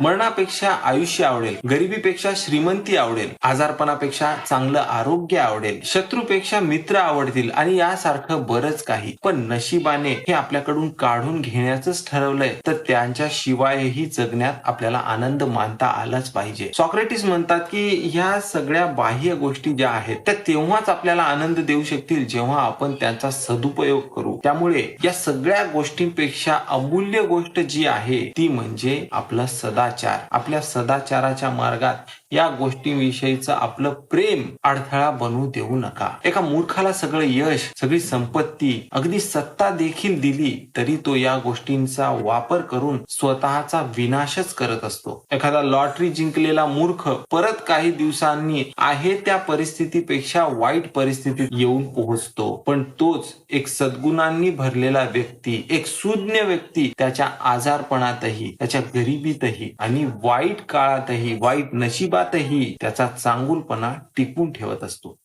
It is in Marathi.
मरणापेक्षा आयुष्य आवडेल गरिबीपेक्षा श्रीमंती आवडेल आजारपणापेक्षा चांगलं आरोग्य आवडेल शत्रूपेक्षा मित्र आवडतील आणि यासारखं बरंच काही. पण नशिबाने हे आपल्याकडून काढून घेण्याचंच ठरवलंय तर त्यांच्या शिवायही जगण्यात आपल्याला आनंद मानता आलाच पाहिजे. सॉक्रेटिस म्हणतात की ह्या सगळ्या बाह्य गोष्टी ज्या आहेत त्या तेव्हाच आपल्याला आनंद देऊ शकतील जेव्हा आपण त्यांचा सदुपयोग करू. त्यामुळे या सगळ्या गोष्टींपेक्षा अमूल्य गोष्ट जी आहे ती म्हणजे आपला सदाचार. आपल्या सदाचाराच्या मार्गात या गोष्टींविषयीचं आपलं प्रेम अडथळा बनवू देऊ नका. एका मूर्खाला सगळं यश सगळी संपत्ती अगदी सत्ता देखील दिली तरी तो या गोष्टींचा वापर करून स्वतःचा विनाशच करत असतो. एखादा लॉटरी जिंकलेला मूर्ख परत काही दिवसांनी आहे त्या परिस्थितीपेक्षा वाईट परिस्थितीत येऊन पोहोचतो. पण तोच एक सद्गुणांनी भरलेला व्यक्ती एक सुज्ञ व्यक्ती त्याच्या आजारपणातही त्याच्या गरिबीतही आणि वाईट काळातही वाईट नशिबात नशिबातही त्याचा चांगुलपणा टिकून ठेवत असतो.